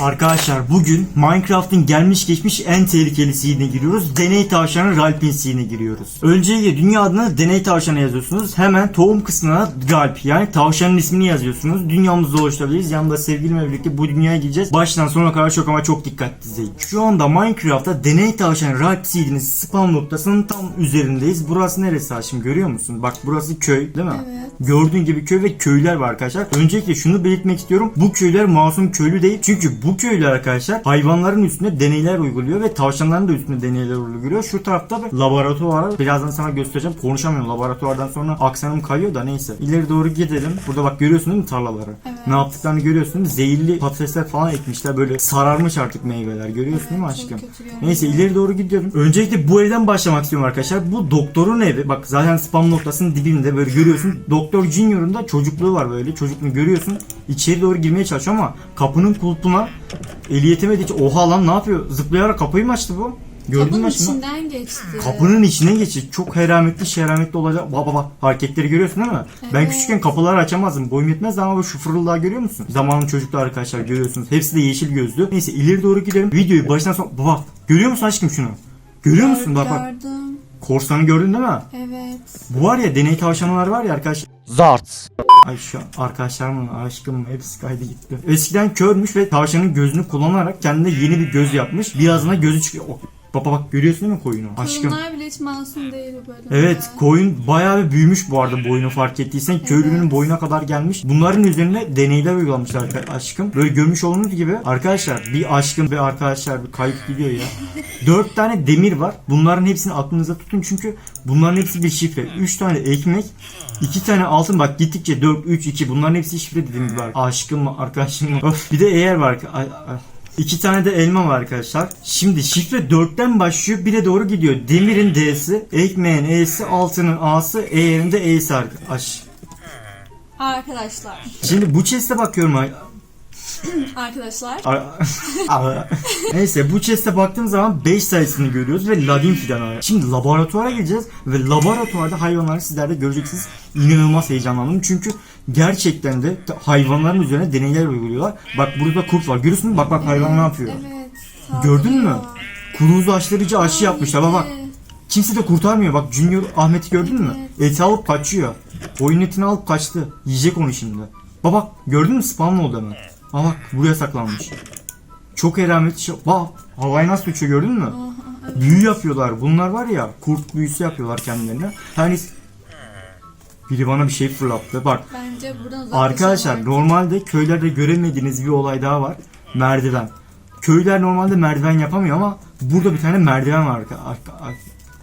Arkadaşlar bugün Minecraft'ın gelmiş geçmiş en tehlikeli seedine giriyoruz. Deney tavşanı Ralp'in seedine giriyoruz. Öncelikle dünya adına deney tavşanı yazıyorsunuz. Hemen tohum kısmına Ralp yani tavşanın ismini yazıyorsunuz. Dünyamızda oluşturabiliriz. Yanında sevgilimle birlikte bu dünyaya gireceğiz. Baştan sona kadar çok ama çok dikkatli izleyin. Şu anda Minecraft'ta deney tavşanı Ralp seedinin spawn noktasının tam üzerindeyiz. Burası neresi Haşim görüyor musun? Bak burası köy değil mi? Evet. Gördüğün gibi köy ve köyler var arkadaşlar. Öncelikle şunu belirtmek istiyorum. Bu köyler masum köylü değil. Çünkü bu köyler arkadaşlar hayvanların üstünde deneyler uyguluyor ve tavşanların da üstünde deneyler uyguluyor. Şu tarafta da laboratuvar var. Birazdan sana göstereceğim. Konuşamıyorum. Laboratuvardan sonra aksanım kayıyor da neyse. İleri doğru gidelim. Burada bak görüyorsun değil mi tarlaları? Evet. Ne yaptıklarını görüyorsun değil mi? Zehirli patatesler falan ekmişler. Böyle sararmış artık meyveler. Görüyorsun değil mi aşkım? Neyse ileri doğru gidiyorum. Öncelikle bu evden başlamak istiyorum arkadaşlar. Bu doktorun evi. Bak zaten spam noktasının dibinde böyle görüyorsun. Doktor Junior'un da çocukluğu var böyle. Çocukluğunu görüyorsun. İçeri doğru girmeye çalışıyor ama kapının kulpuna eli yetemediği için oha lan ne yapıyor? Zıplayarak kapıyı mı açtı bu? Gördün mü Kapının içinden geçti. Kapının içine geçti. Çok herametli şerametli olacak. Baba baba hareketleri görüyorsun değil mi? Ben Evet. küçükken kapıları açamazdım. Boyum yetmez ama bu şu fırıldağı görüyor musun? Zamanın çocuklar arkadaşlar görüyorsunuz. Hepsi de yeşil gözlü. Neyse ileri doğru gidelim. Videoyu baştan sona... Baba görüyor musun aşkım şunu? Görüyor musun? Bak bak. Gördüm. Korsanı gördün değil mi? Evet. Bu var ya deney tavşanlar var ya arkadaş. Zart. Ay şu arkadaşlarımın aşkım hepsi kaydı gitti. Eskiden körmüş ve tavşanın gözünü kullanarak kendine yeni bir göz yapmış. Birazına gözü çıkıyor. Oh, Baba bak görüyorsun değil mi koyunu? Aşkım. Koyunlar bile hiç masum değil bu bölümde. Evet koyun bayağı bir büyümüş bu arada boyunu fark ettiysen. Köylünün boyuna kadar gelmiş. Bunların üzerine deneyler uygulamışlar arka- aşkım. Böyle görmüş olduğunuz gibi arkadaşlar bir aşkım ve arkadaşlar bir kayıp gidiyor ya. Dört tane demir var. Bunların hepsini aklınıza tutun çünkü bunların hepsi bir şifre. Üç tane ekmek, iki tane altın bak gittikçe 4, 3, 2 bunların hepsi şifre dediğim gibi var. Aşkım mı arkadaşım mı? Öf, bir de eğer var. Ay, ay. İki tane de elma var arkadaşlar. Şimdi şifre 4'ten başlıyor 1'e doğru gidiyor. Demirin D'si, ekmeğin E'si, altının A'sı, E'nin de E'si arkadaş. Arkadaşlar. Şimdi bu chest'e bakıyorum. Arkadaşlar. Ar- Ar- Neyse bu chest'e baktığım zaman 5 sayısını görüyoruz ve ladin fidanı. Şimdi laboratuvara gideceğiz ve laboratuvarda hayvanları sizler de göreceksiniz. İnanılmaz heyecanlandım çünkü gerçekten de hayvanların üzerine deneyler uyguluyorlar. Bak burada kurt var. Görüyorsun mu? Bak bak hayvan ne yapıyor. Evet. Gördün mü? saldırıyor. Kuruzulaştırıcı aşı yapmışlar. Bak bak. Kimse de kurtarmıyor. Bak Junior Ahmet'i gördün mü? Eti alıp kaçıyor. Oyun etini alıp kaçtı. Yiyecek onu şimdi. Bak gördün mü spawn oldu hemen. Aa bak buraya saklanmış. Çok eramet şey. Bak havayı nasıl uçuyor gördün mü? Aha, evet. Büyü yapıyorlar. Bunlar var ya kurt büyüsü yapıyorlar kendilerine. Hani biri bana bir şey fırlattı. Bak Bence buradan. Arkadaşlar normalde köylerde göremediğiniz bir olay daha var. Merdiven. Köyler normalde merdiven yapamıyor ama burada bir tane merdiven var.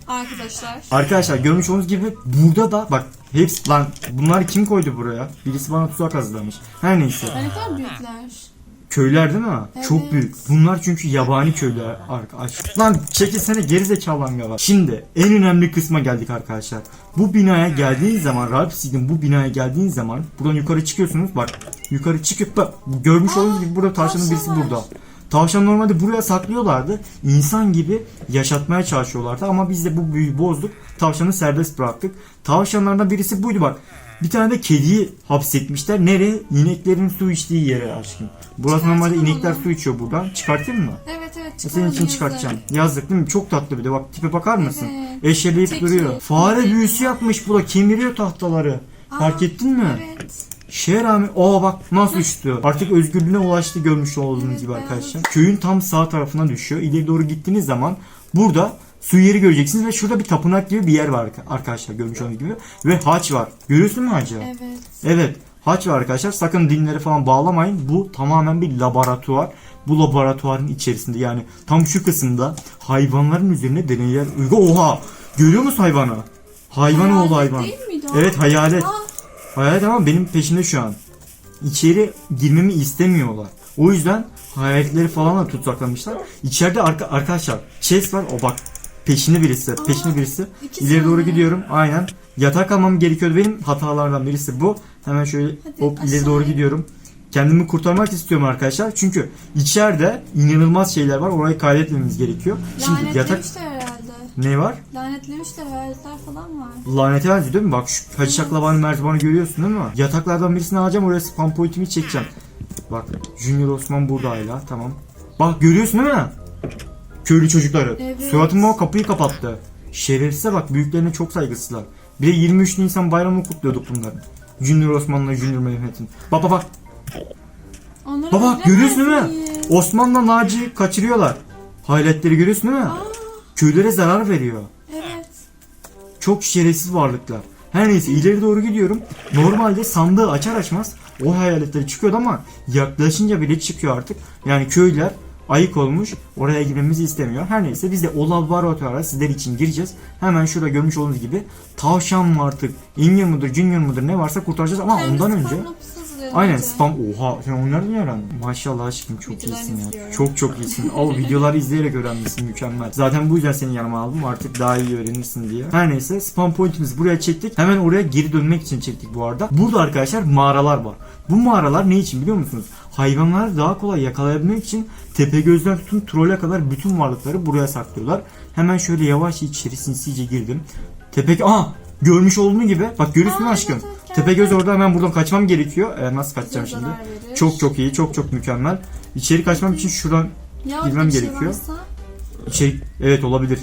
Arka- arka- ar- Arkadaşlar. Arkadaşlar görmüş olduğunuz gibi burada da bak hepsi lan bunlar kim koydu buraya? Birisi bana tuzak hazırlamış. Her neyse. Ne kadar büyükler. Köyler değil mi? Evet. Çok büyük. Bunlar çünkü yabani köyler arkadaş. Lan çekilsene gerizekalı lan var. Şimdi en önemli kısma geldik arkadaşlar. Bu binaya geldiğin zaman Ralph Seed'in bu binaya geldiğin zaman buradan yukarı çıkıyorsunuz. Bak yukarı çıkıp bak görmüş olduğunuz gibi burada tavşanın tavşan birisi burada. Tavşan normalde buraya saklıyorlardı. İnsan gibi yaşatmaya çalışıyorlardı ama biz de bu büyüyü bozduk. Tavşanı serbest bıraktık. Tavşanlardan birisi buydu bak. Bir tane de kediyi hapsetmişler. Nereye? İneklerin su içtiği yere aşkım. Burası normalde Çıkartalım inekler onu. su içiyor buradan. Çıkartayım mı? Evet evet çıkalım. Senin için yazık. çıkartacağım. Yazdık değil mi? Çok tatlı bir de. Bak tipe bakar mısın? Evet. Eşeleyip Tek duruyor. şey. Fare büyüsü yapmış bu da. Kemiriyor tahtaları. Aa, Fark ettin mi? Evet. Rağmen aa bak nasıl uçtu. Artık özgürlüğüne ulaştı görmüş olduğunuz Evet, gibi arkadaşlar. Köyün tam sağ tarafına düşüyor. İleri doğru gittiğiniz zaman burada su yeri göreceksiniz ve şurada bir tapınak gibi bir yer var arkadaşlar görmüş olduğunuz gibi. Ve haç var. Görüyorsun mu hacı? Evet. Evet. Haç var arkadaşlar. Sakın dinleri falan bağlamayın. Bu tamamen bir laboratuvar. Bu laboratuvarın içerisinde yani tam şu kısımda hayvanların üzerine deneyler uygu. Oha! Görüyor musun hayvanı? Hayvan oğlu Hayalet hayvan. o? Evet hayalet. Aa, Hayalet ama benim peşimde şu an. İçeri girmemi istemiyorlar. O yüzden hayaletleri falan da tutsaklamışlar. İçeride arka, arkadaşlar chest var. O bak peşinde birisi. Peşinde birisi. İleri doğru gidiyorum. Aynen. Yatak almam gerekiyordu. Benim hatalardan birisi bu. Hemen şöyle Hadi hop ileri doğru gidiyorum. Kendimi kurtarmak istiyorum arkadaşlar. Çünkü içeride inanılmaz şeyler var. Orayı kaydetmemiz gerekiyor. Şimdi yatak herhalde. Ne var? Lanetlemişler hayaletler falan var. Lanete benziyor değil mi? Bak şu Hacı Şaklaban'ın merdivanı görüyorsun değil mi? Yataklardan birisini alacağım oraya spam pointimi çekeceğim. Bak Junior Osman burada hala tamam. Bak görüyorsun değil mi? Köylü çocukları. Evet. Suratıma o kapıyı kapattı. Şerefsize bak büyüklerine çok saygısızlar. Bir de 23 Nisan bayramını kutluyorduk bunların. Junior Osman'la Junior Mehmet'in. Bak bak bak. Onları Bak bak görüyorsun değil mi? Osman'la Naci'yi kaçırıyorlar. Hayletleri görüyorsun değil mi? Aa, Köylere zarar veriyor. evet. Çok şerefsiz varlıklar. Her neyse ileri doğru gidiyorum. Normalde sandığı açar açmaz o hayaletleri çıkıyordu ama yaklaşınca bile çıkıyor artık. Yani köylüler ayık olmuş oraya girmemizi istemiyor. Her neyse biz de o laboratuvara sizler için gireceğiz. Hemen şurada görmüş olduğunuz gibi tavşan mı artık, Inger mıdır, Junior mıdır ne varsa kurtaracağız ama ondan önce hazırlıyor Aynen spam oha sen onları mı öğrendin? Maşallah aşkım çok Videolarını iyisin ya. izliyorum. Çok çok iyisin. Al videoları izleyerek öğrenmişsin mükemmel. Zaten bu yüzden seni yanıma aldım artık daha iyi öğrenirsin diye. Her neyse spam pointimizi buraya çektik. Hemen oraya geri dönmek için çektik bu arada. Burada arkadaşlar mağaralar var. Bu mağaralar ne için biliyor musunuz? Hayvanları daha kolay yakalayabilmek için tepe gözden tutun trole kadar bütün varlıkları buraya saklıyorlar. Hemen şöyle yavaş içeri sinsice girdim. Tepe... Aa! Görmüş olduğun gibi. Bak görüyorsun Aa, aşkım. evet, evet, Tepe göz orada hemen buradan kaçmam gerekiyor. Ee, nasıl kaçacağım şimdi? Çok çok iyi, çok çok mükemmel. İçeri kaçmam için şuradan Ya girmem şey gerekiyor. varsa- içeri evet olabilir.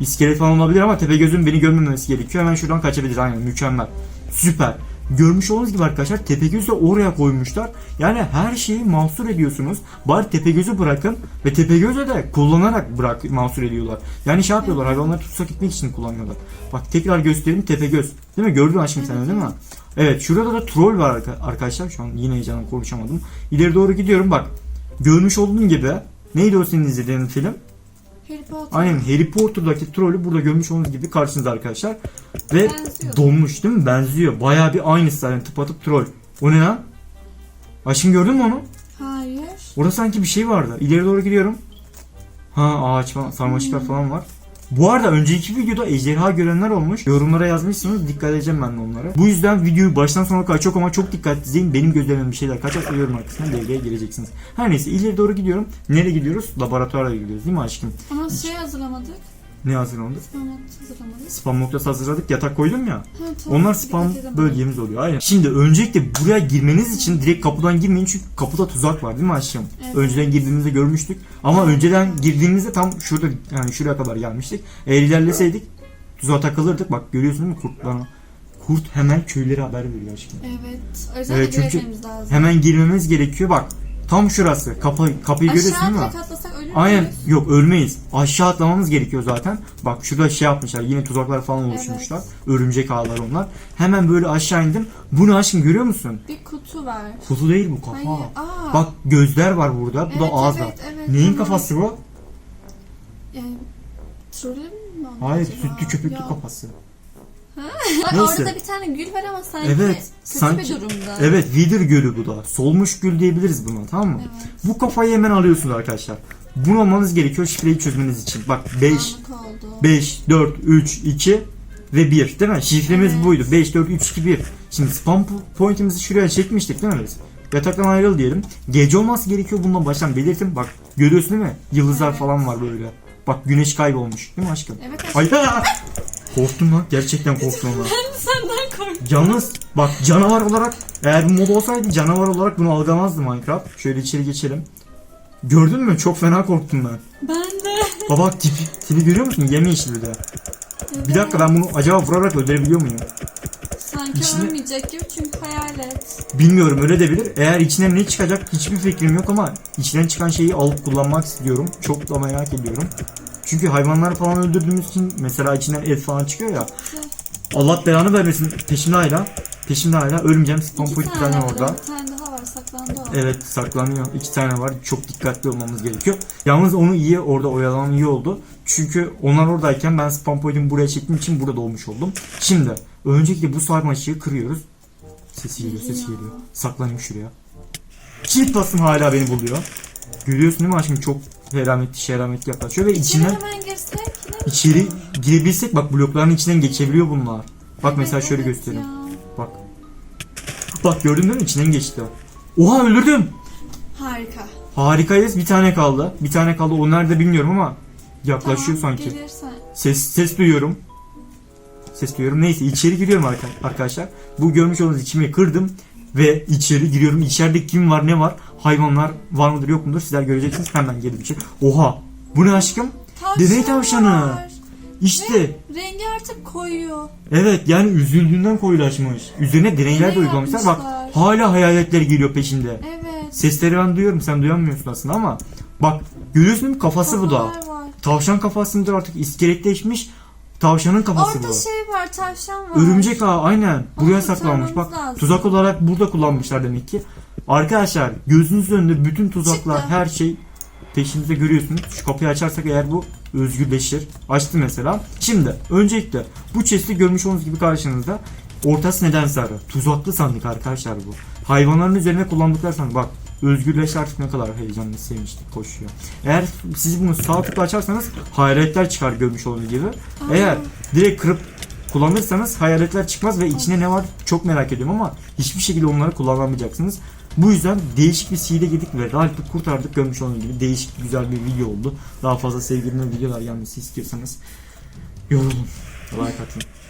İskelet falan olabilir ama Tepegöz'ün beni görmemesi gerekiyor. Hemen şuradan kaçabiliriz aynen mükemmel. Süper. Görmüş olduğunuz gibi arkadaşlar Tepegöz'ü de oraya koymuşlar. Yani her şeyi mahsur ediyorsunuz. Bari Tepegöz'ü bırakın ve Tepegöz'ü de kullanarak bırak mahsur ediyorlar. Yani şey yapıyorlar hayvanları tutsak etmek için kullanıyorlar. Bak tekrar göstereyim Tepegöz. Değil mi? Gördün aşkım sen değil mi? Evet şurada da troll var arka- arkadaşlar. Şu an yine heyecanla konuşamadım. İleri doğru gidiyorum bak. Görmüş olduğun gibi neydi o senin izlediğin film? Potter. Aynen Harry Potter'daki trollü burada görmüş olduğunuz gibi karşınızda arkadaşlar. Ve Benziyor. donmuş değil mi? Benziyor. Bayağı bir aynısı yani tıpatıp troll. O ne lan? Aşkım gördün mü onu? Hayır. Orada sanki bir şey vardı. İleri doğru gidiyorum. Ha ağaç falan, sarmaşıklar falan var. Bu arada önceki videoda ejderha görenler olmuş. Yorumlara yazmışsınız. Dikkat edeceğim ben de onlara. Bu yüzden videoyu baştan sona kadar çok ama çok dikkatli izleyin. Benim gözlemim bir şeyler kaçarsa yorum arkasından devreye gireceksiniz. Her neyse ileri doğru gidiyorum. Nereye gidiyoruz? Laboratuvara gidiyoruz değil mi aşkım? Ama şey hazırlamadık. Ne hazırlandı? Spam noktası hazırlamadık. Spam noktası hazırladık. Yatak koydum ya. Ha, tamam. Onlar spam Dikkat bölgemiz oluyor. Aynen. Şimdi öncelikle buraya girmeniz için direkt kapıdan girmeyin çünkü kapıda tuzak var değil mi aşkım? Evet. Önceden girdiğimizde görmüştük. Ama önceden girdiğimizde tam şurada yani şuraya kadar gelmiştik. Eğer ilerleseydik tuzağa takılırdık. Bak görüyorsun değil mi kurt bana? Kurt hemen köylere haber veriyor aşkım. Evet. O yüzden Evet, çünkü lazım. Hemen girmemiz gerekiyor bak. Tam şurası. Kapı, kapıyı görüyorsun Aşağı değil mi? direkt atlasak ölür Aynen yok ölmeyiz. Aşağı atlamamız gerekiyor zaten. Bak şurada şey yapmışlar yine tuzaklar falan oluşturmuşlar. Örümcek ağları onlar. Hemen böyle aşağı indim. Bunu aşkım görüyor musun? Bir kutu var. Kutu değil bu kafa. Hayır. Aa. Bak gözler var burada. Bu Evet, da ağız var. evet, evet, Neyin tamam. kafası bu? Yani, trollü mü Hayır acaba? sütlü köpüklü Ya. kafası. Bak Neyse. orada da bir tane gül var ama sanki Evet, kötü sanki- bir durumda. Evet Wither gölü bu da. Solmuş gül diyebiliriz buna tamam mı? Evet. Bu kafayı hemen alıyorsunuz arkadaşlar. Bunu almanız gerekiyor şifreyi çözmeniz için. Bak 5, Anlık oldu. 5, 4, 3, 2 ve 1 değil mi? Şifremiz Evet. buydu. 5, 4, 3, 2, 1. Şimdi spam po- pointimizi şuraya çekmiştik değil mi biz? Yataktan ayrıl diyelim. Gece olması gerekiyor bundan baştan belirtin. Bak görüyorsun değil mi? Yıldızlar Evet. falan var böyle. Bak güneş kaybolmuş değil mi aşkım? Evet Ay Korktum lan. Gerçekten korktum lan. senden korktum. Yalnız bak canavar olarak eğer bir mod olsaydı canavar olarak bunu algılamazdı Minecraft. Şöyle içeri geçelim. Gördün mü? Çok fena korktum ben. Ben de. Baba tipi, tipi görüyor musun? Yeme işli bir de. Bir dakika ben bunu acaba vurarak öldürebiliyor muyum? Sanki İçine- ölmeyecek gibi çünkü hayalet. Bilmiyorum öyle de bilir. Eğer içinden ne çıkacak hiçbir fikrim yok ama içinden çıkan şeyi alıp kullanmak istiyorum. Çok da merak ediyorum. Çünkü hayvanları falan öldürdüğümüz için mesela içinden et falan çıkıyor ya. Allah belanı vermesin. Peşimde hala. Peşimde hala. Ölmeyeceğim. İki point bir tane orada. Bir tane daha var saklandı o. Evet saklanıyor. İki tane var. Çok dikkatli olmamız gerekiyor. Yalnız onu iyi orada oyalamam iyi oldu. Çünkü onlar oradayken ben spam point'imi buraya çektiğim için burada dolmuş oldum. Şimdi öncelikle bu sarmaşığı kırıyoruz. Sesi geliyor, sesi Geliyor. Saklanayım şuraya. Çift basım hala beni buluyor. Görüyorsun değil mi aşkım? Çok herametli şerametli yaklaşıyor ve İçeri içinden hemen girsek ne? içeri girebilsek bak blokların içinden geçebiliyor bunlar. Bak mesela şöyle evet göstereyim. ya. Bak. Bak gördün değil mi? İçinden geçti. Oha öldürdüm. Harika. Harikayız. Bir tane kaldı. Bir tane kaldı. O nerede bilmiyorum ama yaklaşıyor tamam, sanki. Gelirsen. Ses ses duyuyorum. Ses duyuyorum. Neyse içeri giriyorum arka- arkadaşlar. Bu görmüş olduğunuz içimi kırdım. Ve içeri giriyorum. İçeride kim var ne var? Hayvanlar var mıdır yok mudur? Sizler göreceksiniz. Hemen geri bir şey. Oha! Bu ne aşkım? Deney tavşanı. İşte. Rengi artık koyu. Evet yani üzüldüğünden koyulaşmış. Üzerine deneyler de uygulamışlar. Bak hala hayaletler geliyor peşinde. Evet. Sesleri ben duyuyorum sen duyamıyorsun aslında ama bak görüyorsun değil mi kafası bu da. Kafalar var. Tavşan kafasındır artık iskeletleşmiş. Tavşanın kafası Orada bu. şey var tavşan var. Örümcek ağı aynen buraya saklanmış. Bak lazım. tuzak olarak burada kullanmışlar demek ki. Arkadaşlar gözünüzün önünde bütün tuzaklar Çıktı. her şey peşinizde görüyorsunuz. Şu kapıyı açarsak eğer bu özgürleşir. Açtı mesela. Şimdi öncelikle bu chest'i görmüş olduğunuz gibi karşınızda. Ortası neden sarı? Tuzaklı sandık arkadaşlar bu. Hayvanların üzerine kullandıkları sandık. Bak özgürleşti artık ne kadar heyecanlı sevmiştik koşuyor. Eğer siz bunu sağ tıkla açarsanız hayaletler çıkar görmüş olduğunuz gibi. Eğer direkt kırıp kullanırsanız hayaletler çıkmaz ve içine ne var çok merak ediyorum ama hiçbir şekilde onları kullanamayacaksınız. Bu yüzden değişik bir seed'e girdik ve Ralph'i kurtardık görmüş olduğunuz gibi değişik güzel bir video oldu. Daha fazla sevgilime videolar gelmesi istiyorsanız yorulun. Like atın.